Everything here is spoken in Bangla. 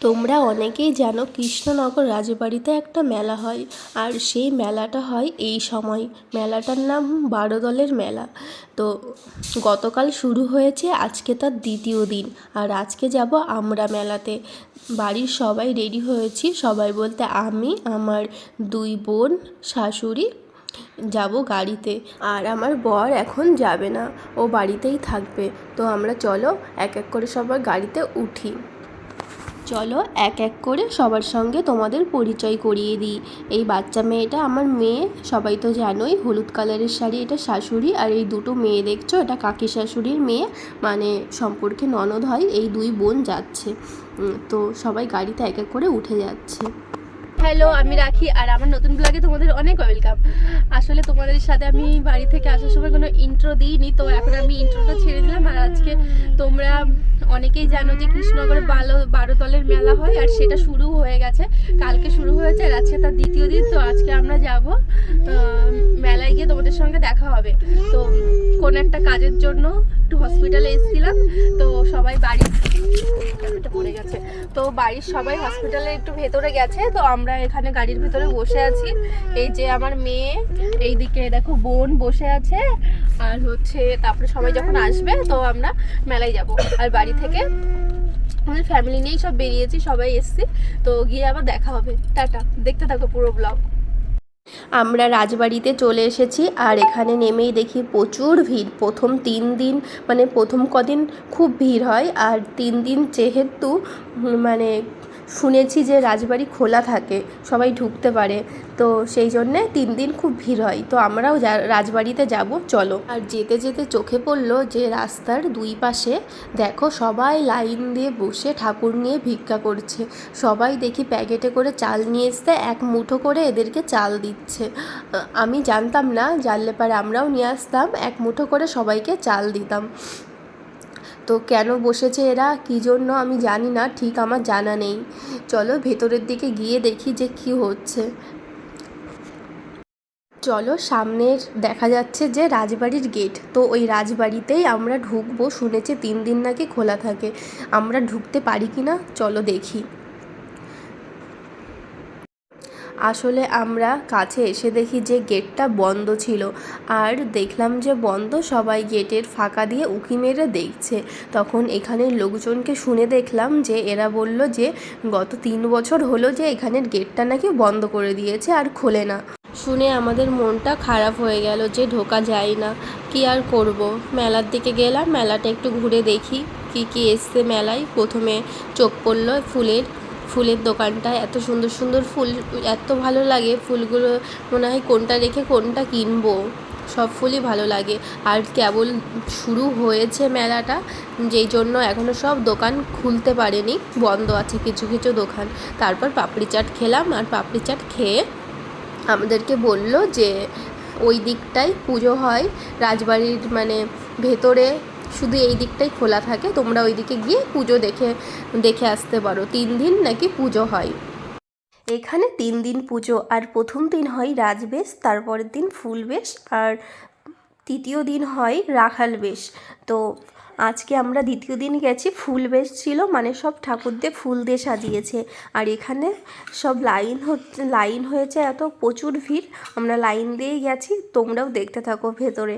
তোমরা অনেকেই জানো কৃষ্ণনগর রাজবাড়িতে একটা মেলা হয়, আর সেই মেলাটা হয় এই সময়। মেলাটার নাম বারো দলের মেলা। তো গতকাল শুরু হয়েছে, আজকে তার দ্বিতীয় দিন, আর আজকে যাব আমরা মেলাতে। বাড়ির সবাই রেডি হয়েছি, সবাই বলতে আমি, আমার দুই বোন, শাশুড়ি যাব গাড়িতে। আর আমার বর এখন যাবে না, ও বাড়িতেই থাকবে। তো আমরা চলো, এক এক করে সবার গাড়িতে উঠি। চলো এক এক করে সবার সঙ্গে তোমাদের পরিচয় করিয়ে দিই। এই বাচ্চা মেয়েটা আমার মেয়ে, সবাই তো জানোই হলুদ কালারের শাড়ি, এটা শাশুড়ি আর এই দুটো মেয়ে দেখছ? এটা কাকি শাশুড়ির মেয়ে মানে সম্পর্কে ননদ হয়, এই দুই বোন যাচ্ছে। তো সবাই গাড়িতে এক এক করে উঠে যাচ্ছে। হ্যালো, আমি রাখি, আর আমার নতুন ব্লগে তোমাদের অনেক ওয়েলকাম আসলে তোমাদের সাথে আমি বাড়ি থেকে আসার সময় কোনো ইন্ট্রো দিইনি, তো এখন আমি ইন্ট্রোটা ছেড়ে দিলাম, আর আজকে তোমরা অনেকেই জানো যে কৃষ্ণনগরে বারো বারোতলের মেলা হয়, আর সেটা শুরু হয়ে গেছে, কালকে শুরু হয়েছে, আর আজকে তার দ্বিতীয় দিন, তো আজকে আমরা যাব মেলায় গিয়ে তোমাদের সঙ্গে দেখা হবে। তো কোনো একটা কাজের জন্য একটু হসপিটালে এসেছিলাম, তো সবাই বাড়ি পড়ে গেছে। তো বাড়ির সবাই হসপিটালে একটু ভেতরে গেছে, তো আমরা এখানে গাড়ির ভেতরে বসে আছি। এই যে আমার মেয়ে, এইদিকে দেখো বোন বসে আছে, আর হচ্ছে তারপরে সবাই যখন আসবে, তো আমরা মেলায় যাব। আর বাড়ি থেকে আমাদের ফ্যামিলি নিয়েই সব বেরিয়েছি, সবাই এসছি, তো গিয়ে আবার দেখা হবে। টাটা, দেখতে থাকো পুরো ব্লগ আমরা রাজবাড়িতে চলে এসেছি আর এখানে নেমেই দেখি প্রচুর ভিড়। প্রথম তিন দিন মানে প্রথম কদিন খুব ভিড় হয় আর তিন দিন যেহেতু মানে শুনেছি যে রাজবাড়ি খোলা থাকে, সবাই ঢুকতে পারে। তো সেই জন্যে তিন দিন খুব ভিড় হয়। তো আমরাও রাজবাড়িতে যাব, চলো। আর যেতে যেতে চোখে পড়ল যে রাস্তার দুই পাশে দেখো সবাই লাইন দিয়ে বসে ঠাকুর নিয়ে ভিক্ষা করছে। সবাই দেখি প্যাকেটে করে চাল নিয়ে এসতে এক মুঠো করে এদেরকে চাল দিচ্ছে। আমি জানতাম না, জানলে পারে আমরাও নিয়ে আসতাম, এক মুঠো করে সবাইকে চাল দিতাম। তো কেন বসেছে এরা? কী জন্য? আমি জানি না, ঠিক আমার জানা নেই। চলো ভেতরের দিকে গিয়ে দেখি যে কি হচ্ছে। চলো সামনের দেখা যাচ্ছে যে রাজবাড়ির গেট। তো ওই রাজবাড়িতেই আমরা ঢুকবো, শুনেছি তিন দিন নাকি খোলা থাকে। আমরা ঢুকতে পারি কি না চলো দেখি। আসলে আমরা কাছে এসে দেখি যে গেটটা বন্ধ ছিল। আর দেখলাম যে বন্ধ, সবাই গেটের ফাঁকা দিয়ে উঁকি মেরে দেখছে। তখন এখানের লোকজনকে শুনে দেখলাম যে এরা বলল যে গত তিন বছর হলো যে এখানের গেটটা নাকি বন্ধ করে দিয়েছে আর খোলে না। শুনে আমাদের মনটা খারাপ হয়ে গেল যে ঢোকা যায় না। কি আর করব? মেলার দিকে গেলাম, মেলাটা একটু ঘুরে দেখি। কি কি এসছে মেলায়? প্রথমে চোখ পড়ল ফুলের ফুলের দোকানটা, এত সুন্দর সুন্দর ফুল, এত ভালো লাগে ফুলগুলো, মনে হয় কোনটা রেখে কোনটা কিনবো। সব ফুলই ভালো লাগে। আর কেবল শুরু হয়েছে মেলাটা, যেই জন্য এখনও সব দোকান খুলতে পারেনি, বন্ধ আছে কিছু কিছু দোকান। তারপর পাপড়ি চাট খেলাম, আর পাপড়ি চাট খেয়ে আমাদেরকে বলল যে, ওই দিকটাই পুজো হয়, রাজবাড়ির মানে ভেতরে শুধু এই দিকটাই খোলা থাকে, তোমরা ওই দিকে গিয়ে পুজো দেখে দেখে আসতে পারো। তিন দিন নাকি পুজো হয়। এখানে তিন দিন পুজো, আর প্রথম দিন হয় রাজবেশ, তারপরের দিন ফুল বেশ আর তৃতীয় দিন হয় রাখাল বেশ তো আজকে আমরা দ্বিতীয় দিন গেছি ফুল বেশ ছিল মানে সব ঠাকুরদের ফুল দিয়ে সাজিয়েছে। আর এখানে সব লাইন হচ্ছে লাইন হয়েছে, এত প্রচুর ভিড়, আমরা লাইন দিয়েই গেছি, তোমরাও দেখতে থাকো ভেতরে।